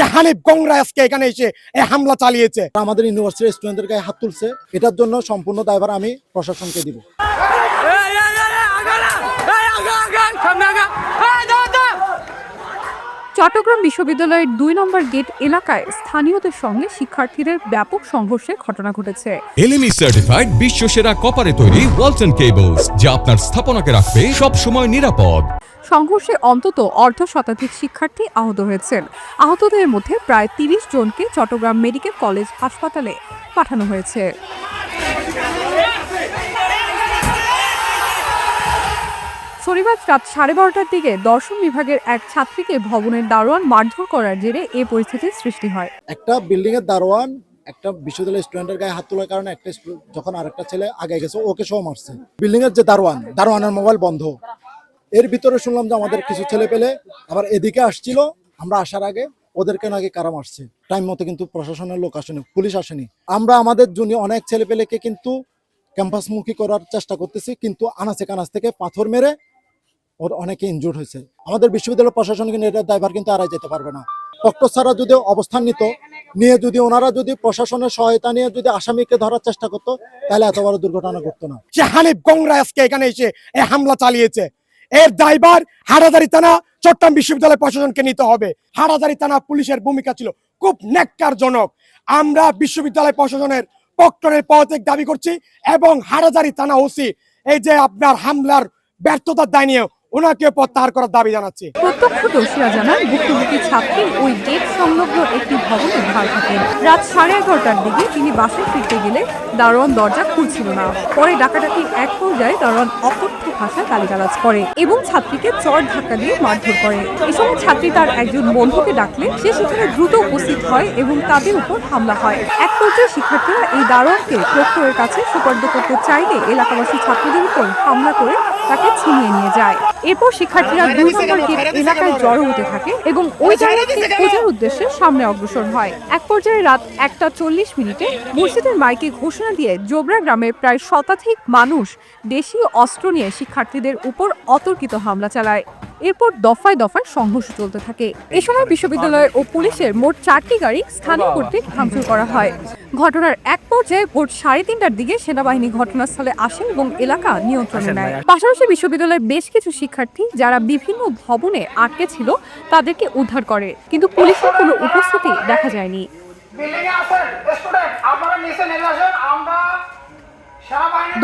যে হানিফ গংরা আজকে এখানে এসে এই হামলা চালিয়েছে। আমাদের ইউনিভার্সিটির স্টুডেন্টদের গায়ে হাত তুলছে। এটার জন্য সম্পূর্ণ দায়ভার আমি প্রশাসনকে দিব। চট্টগ্রাম বিশ্ববিদ্যালয়ের দুই নম্বর গেট এলাকায় স্থানীয়দের সঙ্গে শিক্ষার্থীদের ব্যাপক সংঘর্ষের ঘটনা ঘটেছে। এলএমই সার্টিফাইড বিশ্ব সেরা কপারে তৈরি ওয়ালটন কেবলস যা আপনার স্থাপনাকে রাখবে সব সময় নিরাপদ। সংঘর্ষে অন্তত অর্ধ শতাধিক শিক্ষার্থী আহত হয়েছেন। আহতদের মধ্যে প্রায় তিরিশ জনকে চট্টগ্রাম মেডিকেল কলেজ হাসপাতালে পাঠানো হয়েছে। শনিবার রাত সাড়ে বারোটার দিকে দর্শন বিভাগের এক ছাত্রীকে ভবনের দারোয়ান মারধর করার জেরে এ পরিস্থিতির সৃষ্টি হয়। একটা বিল্ডিং এর দারোয়ান, একটা বিশ্ববিদ্যালয়ের স্টুডেন্টের গায়ে হাত তোলার কারণে একটা যখন আরেকটা ছেলে আগে গেছে, ওকে সহ মারছে। বিল্ডিং এর যে দারোয়ান, দারোয়ানের মোবাইল বন্ধ। এর ভিতরে শুনলাম যে আমাদের কিছু ছেলে পেলে আবার এদিকে আসছিল। আমরা আসার আগে ওদেরকে নাকি কারা মারছে টাইম মতো কিন্তু প্রশাসনের লোক আসেনি, পুলিশ আসেনি। আমরা আমাদের জন্য অনেক ছেলে পেলেকে কিন্তু ক্যাম্পাসমুখী করার চেষ্টা করতেছি, কিন্তু আনাচে কানাচ থেকে পাথর মেরে ওর অনেকে ইনজুর্ড হয়েছে। আমাদের বিশ্ববিদ্যালয় প্রশাসন কিন্তু এটার দায়ভার কিন্তু আড়াই যেতে পারবে না। ডক্টর ছাড়া যদি অবস্থান নিত, নিয়ে যদি ওনারা যদি প্রশাসনের সহায়তা নিয়ে যদি আসামিকে ধরার চেষ্টা করতো, তাহলে এত বড় দুর্ঘটনা ঘটতো না। যে হানিফ গংরা আজকে এখানে এসে এই হামলা চালিয়েছে। এর দায়ভার হাটাজারি থানা, চট্টগ্রাম বিশ্ববিদ্যালয় প্রশাসনকে নিতে হবে। হাটাজারি থানা পুলিশের ভূমিকা ছিল খুব ন্যাক্কারজনক। আমরা বিশ্ববিদ্যালয় প্রশাসনের প্রক্টরের পদত্যাগ দাবি করছি এবং হাটাজারি থানা ওসি এই যে আপনার হামলার ব্যর্থতার দায় নিয়ে করার দাবি দিকে তিনি বাসায় ফিরতে গেলে দারোয়ান দরজা খুলছিল না। পরে ডাকাডাকির এক পর্যায়ে দারোয়ান ভাষায় গালিগালাজ করে এবং ছাত্রীকে চর ধাক্কা দিয়ে মারধর করে। এ সময় ছাত্রী তার একজন বন্ধুকে ডাকলে সে সেখানে দ্রুত উপস্থিত হয় এবং তাদের উপর হামলা হয়। এক পর্যায়ে শিক্ষার্থীরা এই দারোয়ানকে প্রক্টরের কাছে সুপর্দ করতে চাইলে এলাকাবাসী ছাত্রীদের উপর হামলা করে তাকে ছিনিয়ে নিয়ে যায়। এরপর শিক্ষার্থীরা দুই নম্বর গেট এলাকায় জড়ো হতে থাকে এবং ওই জায়গাতে পূজার উদ্দেশ্যে সামনে অগ্রসর হয়। এক পর্যায়ে রাত একটা চল্লিশ মিনিটে মসজিদের মাইকে ঘোষণা দিয়ে জোবরা গ্রামের প্রায় শতাধিক মানুষ দেশীয় অস্ত্র নিয়ে শিক্ষার্থীদের উপর অতর্কিত হামলা চালায়। এরপর দফায় দফায় সংঘর্ষ চলতে থাকে। এ সময় বিশ্ববিদ্যালয়ের ও পুলিশের মোট চারটি গাড়ি স্থানীয় কর্তৃক ভাঙচুর করা হয়। ঘটনার এক পর্যায়ে ভোর সাড়ে তিনটার দিকে সেনাবাহিনী ঘটনাস্থলে আসে এবং এলাকা নিয়ন্ত্রণে নেয়। পাশাপাশি বিশ্ববিদ্যালয়ের বেশ কিছু শিক্ষার্থী যারা বিভিন্ন ভবনে আটকে ছিল তাদেরকে উদ্ধার করে। কিন্তু পুলিশের কোনো উপস্থিতি দেখা যায়নি। বিল্ডিং এ আছেন স্টুডেন্ট আপনারা নিচে নেমে আসেন। আমরা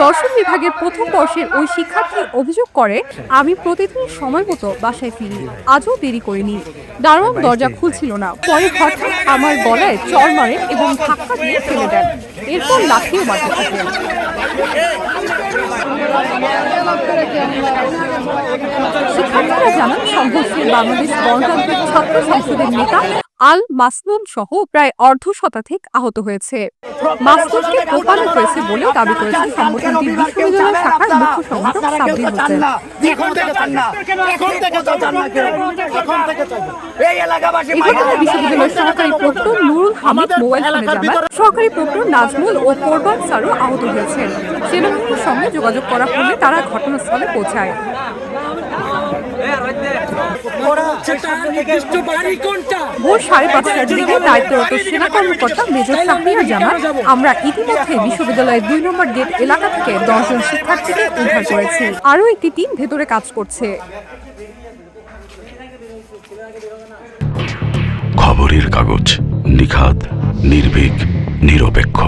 দর্শন বিভাগের প্রথম বর্ষের ওই শিক্ষার্থী অভিযোগ করে, আমি প্রতিদিন সময় মতো বাসায় ফিরি। আজও দেরি করিনি। দারোয়ান দরজা খুলছিল না। পরে হঠাৎ আমার গলায় চর মারে এবং ধাক্কা দিয়ে ফেলে দেন। এরপর লাঠিও মারতে থাকেন শিক্ষার্থীরা জানান, সংঘর্ষে বাংলাদেশ গণতান্ত্রিক ছাত্র সংসদের নেতা আল মাসনুন সহ প্রায় অর্ধ শতাধিক আহত হয়েছে। মাসনুনকে প্রপালন করেছে বলেও দাবি করেছে সংগঠনটির বিশ্ববিদ্যালয় শাখার মুখ্য সংগঠক সাব্বির হোসেন। বিশ্ববিদ্যালয়ের সহকারী প্রক্টর নুরুল হামিদ মোবাইল ফোনে জানান সহকারী প্রক্টর নাজমুল ও কোরবান সারও আহত হয়েছেন সেনাবাহিনীর সঙ্গে যোগাযোগ করা হলে তারা ঘটনাস্থলে পৌঁছায়। ভোর সাড়ে পাঁচটার দিকে দায়িত্বরত সেনা কর্মকর্তা মেজর শাহরিয়ার জানান আমরা ইতিমধ্যে বিশ্ববিদ্যালয়ের দুই নম্বর গেট এলাকা থেকে দশজন শিক্ষার্থীকে উদ্ধার করেছি। আরও একটি টিম ভেতরে কাজ করছে। খবরের কাগজ নিখাদ নির্ভীক নিরপেক্ষ।